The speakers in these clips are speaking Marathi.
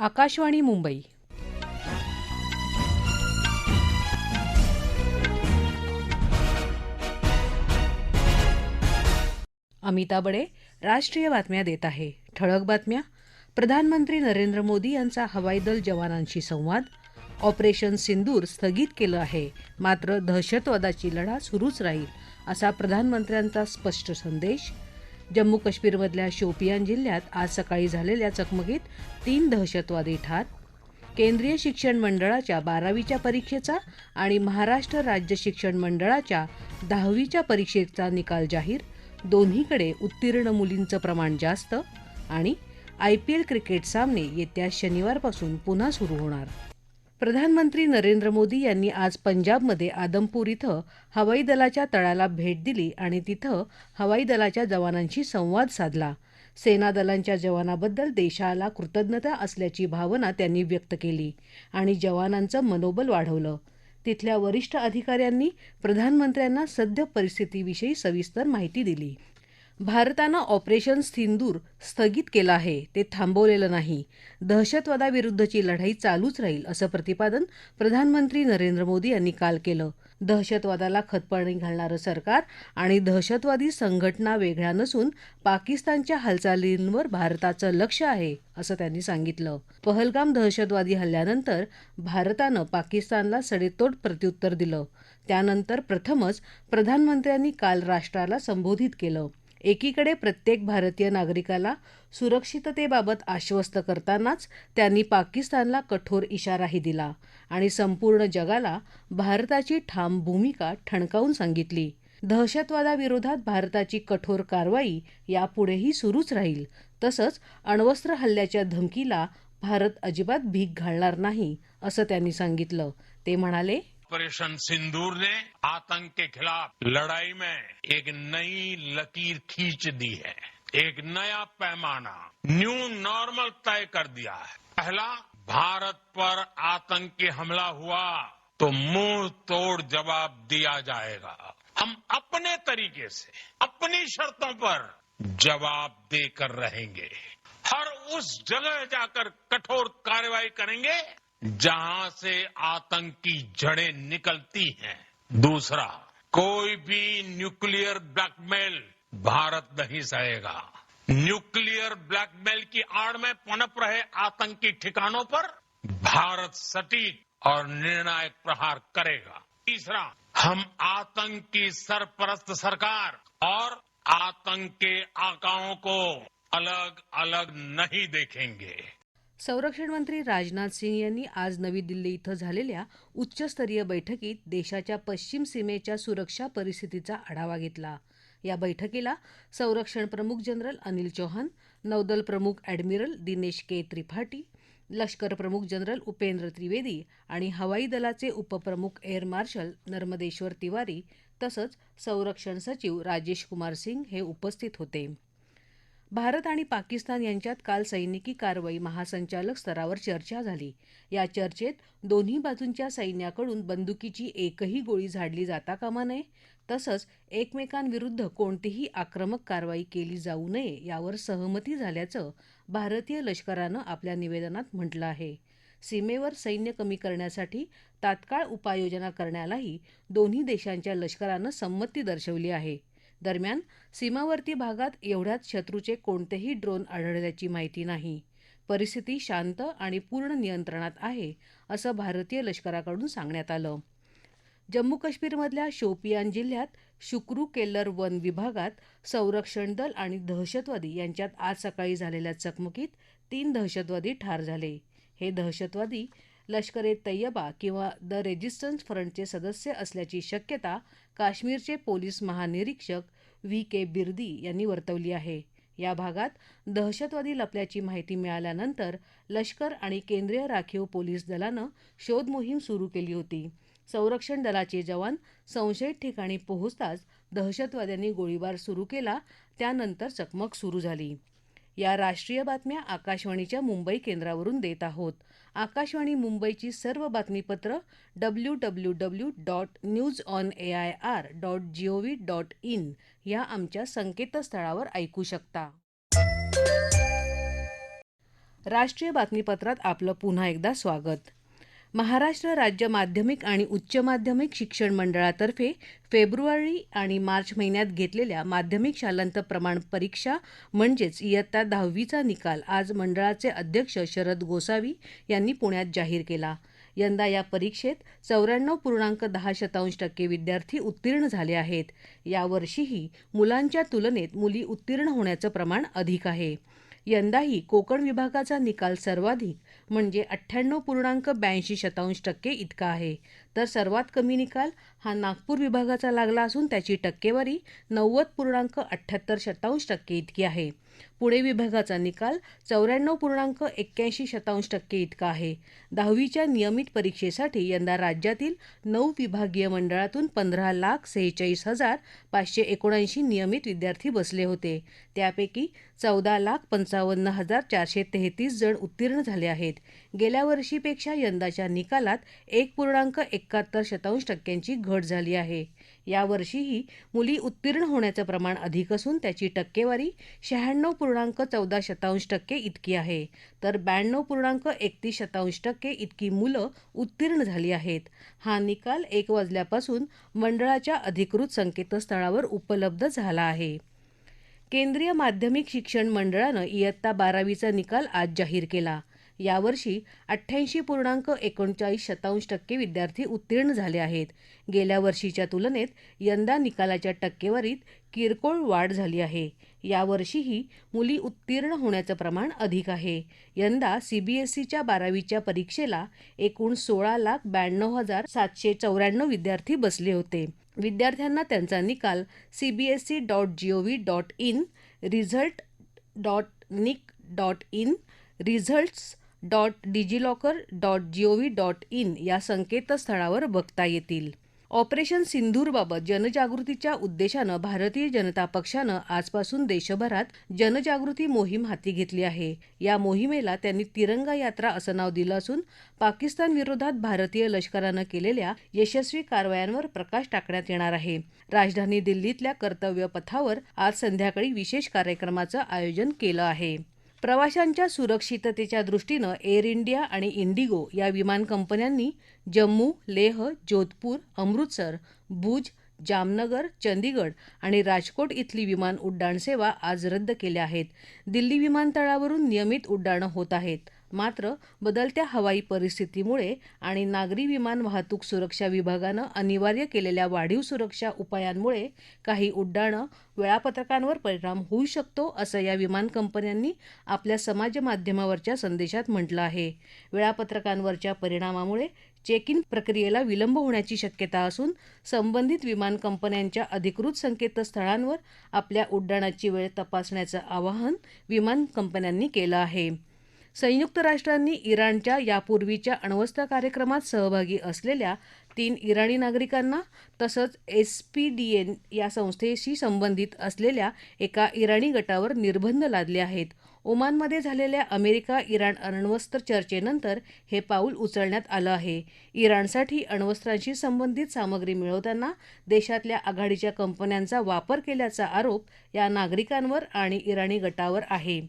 आकाशवाणी मुंबई. अमिता बडे राष्ट्रीय बातम्या देत आहे. ठळक बातम्या. प्रधानमंत्री नरेंद्र मोदी यांचा हवाई दल जवानांशी संवाद. ऑपरेशन सिंदूर स्थगित केलं आहे. मात्र दहशतवादाची लढा सुरूच राहील असा प्रधानमंत्र्यांचा स्पष्ट संदेश. जम्मू काश्मीरमधल्या शोपियान जिल्ह्यात आज सकाळी झालेल्या चकमकीत तीन दहशतवादी ठार. केंद्रीय शिक्षण मंडळाच्या बारावीच्या परीक्षेचा आणि महाराष्ट्र राज्य शिक्षण मंडळाच्या दहावीच्या परीक्षेचा निकाल जाहीर. दोन्हीकडे उत्तीर्ण मुलींचं प्रमाण जास्त आणि आय पी एल क्रिकेट सामने येत्या शनिवारपासून पुन्हा सुरू होणार. प्रधानमंत्री नरेंद्र मोदी यांनी आज पंजाबमध्ये आदमपूर इथं हवाई दलाच्या तळाला भेट दिली आणि तिथं हवाई दलाच्या जवानांशी संवाद साधला. सेना दलांच्या जवानाबद्दल देशाला कृतज्ञता असल्याची भावना त्यांनी व्यक्त केली आणि जवानांचं मनोबल वाढवलं. तिथल्या वरिष्ठ अधिकाऱ्यांनी प्रधानमंत्र्यांना सद्य परिस्थितीविषयी सविस्तर माहिती दिली. भारतानं ऑपरेशन सिंदूर स्थगित केलं आहे. ते थांबवलेलं नाही. दहशतवादाविरुद्धची लढाई चालूच राहील असं प्रतिपादन प्रधानमंत्री नरेंद्र मोदी यांनी काल केलं. दहशतवादाला खतपाणी घालणारं सरकार आणि दहशतवादी संघटना वेगळ्या नसून पाकिस्तानच्या हालचालींवर भारताचं लक्ष आहे असं त्यांनी सांगितलं. पहलगाम दहशतवादी हल्ल्यानंतर भारतानं पाकिस्तानला सडेतोड प्रत्युत्तर दिलं. त्यानंतर प्रथमच प्रधानमंत्र्यांनी काल राष्ट्राला संबोधित केलं. एकीकडे प्रत्येक भारतीय नागरिकाला सुरक्षिततेबाबत आश्वस्त करतानाच त्यांनी पाकिस्तानला कठोर इशाराही दिला आणि संपूर्ण जगाला भारताची ठाम भूमिका ठणकावून सांगितली. दहशतवादाविरोधात भारताची कठोर कारवाई यापुढेही सुरूच राहील. तसंच अण्वस्त्र हल्ल्याच्या धमकीला भारत अजिबात भीक घालणार नाही असं त्यांनी सांगितलं. ते म्हणाले ऑपरेशन सिंदूर ने आतंक के खिलाफ लड़ाई में एक नई लकीर खींच दी है। एक नया पैमाना न्यू नॉर्मल तय कर दिया है। पहला, भारत पर आतंकी हमला हुआ तो मुँह तोड़ जवाब दिया जाएगा। हम अपने तरीके से, अपनी शर्तों पर जवाब देकर रहेंगे। हर उस जगह जाकर कठोर कार्रवाई करेंगे जहाँ से आतंक की जड़ें निकलती हैं। दूसरा, कोई भी न्यूक्लियर ब्लैकमेल भारत नहीं सहेगा। न्यूक्लियर ब्लैकमेल की आड़ में पनप रहे आतंकी ठिकानों पर भारत सटीक और निर्णायक प्रहार करेगा। तीसरा, हम आतंक की सरपरस्त सरकार और आतंक के आकाओं को अलग अलग नहीं देखेंगे। संरक्षण मंत्री राजनाथ सिंग यांनी आज नवी दिल्ली इथं झालेल्या उच्चस्तरीय बैठकीत देशाच्या पश्चिम सीमेच्या सुरक्षा परिस्थितीचा आढावा घेतला. या बैठकीला संरक्षण प्रमुख जनरल अनिल चौहान नौदल प्रमुख ॲडमिरल दिनेश के त्रिपाठी लष्कर प्रमुख जनरल उपेंद्र त्रिवेदी आणि हवाई दलाचे उपप्रमुख एअर मार्शल नर्मदेश्वर तिवारी तसंच संरक्षण सचिव राजेश कुमार सिंग हे उपस्थित होते. भारत आणि पाकिस्तान यांच्यात काल सैनिकी कारवाई महासंचालक स्तरावर चर्चा झाली. या चर्चेत दोन्ही बाजूंच्या सैन्याकडून बंदुकीची एकही गोळी झाडली जाता कामा नये तसंच एकमेकांविरुद्ध कोणतीही आक्रमक कारवाई केली जाऊ नये यावर सहमती झाल्याचं भारतीय लष्करानं आपल्या निवेदनात म्हटलं आहे. सीमेवर सैन्य कमी करण्यासाठी तात्काळ उपाययोजना करण्यालाही दोन्ही देशांच्या लष्करानं संमती दर्शवली आहे. दरम्यान सीमावर्ती भागात एवढ्यात शत्रूचे कोणतेही ड्रोन आढळल्याची माहिती नाही. परिस्थिती शांत आणि पूर्ण नियंत्रणात आहे असं भारतीय लष्कराकडून सांगण्यात आलं. जम्मू काश्मीरमधल्या शोपियान जिल्ह्यात शुक्रू केल्लर वन विभागात संरक्षण दल आणि दहशतवादी यांच्यात आज सकाळी झालेल्या चकमकीत तीन दहशतवादी ठार झाले. हे दहशतवादी लष्कर ए तय्यबा किंवा द रेजिस्टन्स फ्रंटचे सदस्य असल्याची शक्यता काश्मीरचे पोलीस महानिरीक्षक व्ही के बिर्दी यांनी वर्तवली आहे. या भागात दहशतवादी लपल्याची माहिती मिळाल्यानंतर लष्कर आणि केंद्रीय राखीव पोलीस दलानं शोध मोहीम सुरू केली होती. संरक्षण दलाचे जवान संशयित ठिकाणी पोहोचताच दहशतवाद्यांनी गोळीबार सुरू केला त्यानंतर चकमक सुरू झाली. या राष्ट्रीय बातम्या आकाशवाणीच्या मुंबई केंद्रावरून देत आहोत. आकाशवाणी मुंबईची सर्व बातमीपत्र W W W dot news on A I R dot G O V dot in या आमच्या संकेतस्थळावर ऐकू शकता. राष्ट्रीय बातमीपत्रात आपलं पुन्हा एकदा स्वागत. महाराष्ट्र राज्य माध्यमिक आणि उच्च माध्यमिक शिक्षण मंडळातर्फे फेब्रुवारी आणि मार्च महिन्यात घेतलेल्या माध्यमिक शालांत प्रमाण परीक्षा म्हणजेच इयत्ता दहावीचा निकाल आज मंडळाचे अध्यक्ष शरद गोसावी यांनी पुण्यात जाहीर केला. यंदा या परीक्षेत चौऱ्याण्णव पूर्णांक दहा शतांश टक्के विद्यार्थी उत्तीर्ण झाले आहेत. यावर्षीही मुलांच्या तुलनेत मुली उत्तीर्ण होण्याचं प्रमाण अधिक आहे. यंदाही कोकण विभागाचा निकाल सर्वाधिक म्हणजे अठ्ठ्याण्णव पूर्णांक ब्याऐंशी शतांश टक्के इतका आहे. तर सर्वात कमी निकाल हा नागपूर विभागाचा लागला असून त्याची टक्केवारी नव्वद पूर्णांक अठ्ठ्याहत्तर शतांश टक्के इतकी आहे. पुणे विभागाचा निकाल चौऱ्याण्णव पूर्णांक एक्क्याऐंशी शतांश टक्के इतका आहे. दहावीच्या नियमित परीक्षेसाठी यंदा राज्यातील नऊ विभागीय मंडळातून पंधरा लाख सेहेचाळीस हजार पाचशे एकोणऐंशी नियमित विद्यार्थी बसले होते. त्यापैकी चौदा लाख पंचावन्न हजार चारशे तेहतीस जण उत्तीर्ण झाले आहेत. गेल्या वर्षीपेक्षा यंदाच्या निकालात एक पूर्णांक एकाहत्तर शतांश टक्क्यांची घट झाली आहे. यावर्षीही मुली उत्तीर्ण होण्याचं प्रमाण अधिक असून त्याची टक्केवारी शहाण्णव पूर्णांक चौदा शतांश टक्के इतकी आहे. तर ब्याण्णव पूर्णांक एकतीस शतांश टक्के इतकी मुलं उत्तीर्ण झाली आहेत. हा निकाल एक वाजल्यापासून मंडळाच्या अधिकृत संकेतस्थळावर उपलब्ध झाला आहे. केंद्रीय माध्यमिक शिक्षण मंडळानं इयत्ता बारावीचा निकाल आज जाहीर केला. यावर्षी अठ्ठ्याऐंशी पूर्णांक एकोणचाळीस शतांश टक्के विद्यार्थी उत्तीर्ण झाले आहेत. गेल्या वर्षीच्या तुलनेत यंदा निकालाच्या टक्केवारीत किरकोळ वाढ झाली आहे. यावर्षीही मुली उत्तीर्ण होण्याचं प्रमाण अधिक आहे. यंदा सीबीएसईच्या बारावीच्या परीक्षेला एकूण सोळा लाख ब्याण्णव हजार सातशे चौऱ्याण्णव विद्यार्थी बसले होते. विद्यार्थ्यांना त्यांचा निकाल CBSE dot G O V dot in result dot nic dot in results dot digilocker dot G O V dot in या संकेतस्थळावर बघता येतील. ऑपरेशन सिंधूरबाबत जनजागृतीच्या उद्देशानं भारतीय जनता पक्षानं आजपासून देशभरात जनजागृती मोहीम हाती घेतली आहे. या मोहिमेला त्यांनी तिरंगा यात्रा असं नाव दिलं असून पाकिस्तान विरोधात भारतीय लष्करानं केलेल्या यशस्वी कारवायांवर प्रकाश टाकण्यात येणार आहे. राजधानी दिल्लीतल्या कर्तव्य पथावर आज संध्याकाळी विशेष कार्यक्रमाचं आयोजन केलं आहे. प्रवाशांच्या सुरक्षिततेच्या दृष्टीनं एअर इंडिया आणि इंडिगो या विमान कंपन्यांनी जम्मू लेह जोधपूर अमृतसर भुज जामनगर चंदीगड आणि राजकोट इथली विमान उड्डाण सेवा आज रद्द केल्या आहेत. दिल्ली विमानतळावरून नियमित उड्डाणं होत आहेत. मात्र बदलत्या हवाई परिस्थितीमुळे आणि नागरी विमान वाहतूक सुरक्षा विभागानं अनिवार्य केलेल्या वाढीव सुरक्षा उपायांमुळे काही उड्डाणं वेळापत्रकांवर परिणाम होऊ शकतो असं या विमान कंपन्यांनी आपल्या समाज माध्यमावरच्या संदेशात म्हटलं आहे. वेळापत्रकांवरच्या परिणामामुळे चेक इन प्रक्रियेला विलंब होण्याची शक्यता असून संबंधित विमान कंपन्यांच्या अधिकृत संकेतस्थळांवर आपल्या उड्डाणाची वेळ तपासण्याचं आवाहन विमान कंपन्यांनी केलं आहे. संयुक्त राष्ट्रांनी इराणच्या यापूर्वीच्या अण्वस्त्र कार्यक्रमात सहभागी असलेल्या तीन इराणी नागरिकांना तसंच एस पी डी एन या संस्थेशी संबंधित असलेल्या एका इराणी गटावर निर्बंध लादले आहेत. ओमानमध्ये झालेल्या अमेरिका इराण अण्वस्त्र चर्चेनंतर हे पाऊल उचलण्यात आलं आहे. इराणसाठी अण्वस्त्रांशी संबंधित सामग्री मिळवताना देशातल्या आघाडीच्या कंपन्यांचा वापर केल्याचा आरोप या नागरिकांवर आणि इराणी गटावर आहे.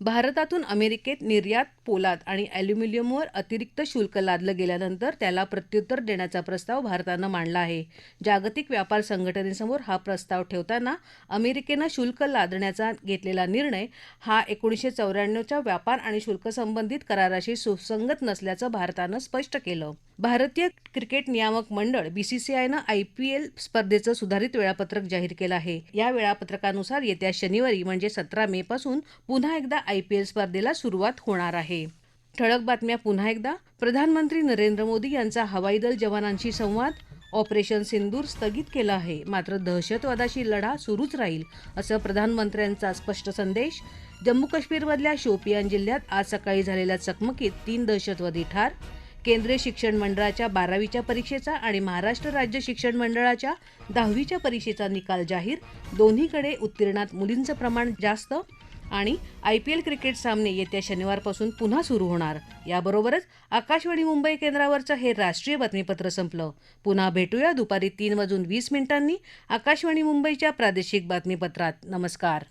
भारतातून अमेरिकेत निर्यात पोलाद आणि अॅल्युमिनियमवर अतिरिक्त शुल्क लादलं गेल्यानंतर त्याला प्रत्युत्तर देण्याचा प्रस्ताव भारतानं मांडला आहे. जागतिक व्यापार संघटनेसमोर हा प्रस्ताव ठेवताना अमेरिकेनं शुल्क लादण्याचा घेतलेला निर्णय हा एकोणीसशे चौऱ्याण्णवच्या व्यापार आणि शुल्क संबंधित कराराशी सुसंगत नसल्याचं भारतानं स्पष्ट केलं. भारतीय क्रिकेट नियामक मंडळ बीसीसीआयनं आयपीएल स्पर्धेचं सुधारित वेळापत्रक जाहीर केलं आहे. या वेळापत्रकानुसार येत्या शनिवारी म्हणजे सतरा मे पासून पुन्हा एकदा आयपीएल स्पर्धेला सुरुवात होणार आहे. ठळक बातम्या पुन्हा एकदा. प्रधानमंत्री नरेंद्र मोदी यांचा हवाई दल जवानांशी संवाद. ऑपरेशन सिंदूर स्थगित केलं आहे. मात्र दहशतवादाशी लढा सुरूच राहील असं प्रधानमंत्र्यांचा स्पष्ट संदेश. जम्मू काश्मीरमधल्या शोपियान जिल्ह्यात आज सकाळी झालेल्या चकमकीत तीन दहशतवादी ठार. केंद्रीय शिक्षण मंडळाच्या बारावीच्या परीक्षेचा आणि महाराष्ट्र राज्य शिक्षण मंडळाच्या दहावीच्या परीक्षेचा निकाल जाहीर. दोन्हीकडे उत्तीर्णात मुलींचं प्रमाण जास्त. आणि आय पी एल क्रिकेट सामने येत्या शनिवारपासून पुन्हा सुरू होणार. याबरोबरच आकाशवाणी मुंबई केंद्रावरचं हे राष्ट्रीय बातमीपत्र संपलं. पुन्हा भेटूया दुपारी तीन वाजून वीस मिनिटांनी आकाशवाणी मुंबईच्या प्रादेशिक बातमीपत्रात. नमस्कार.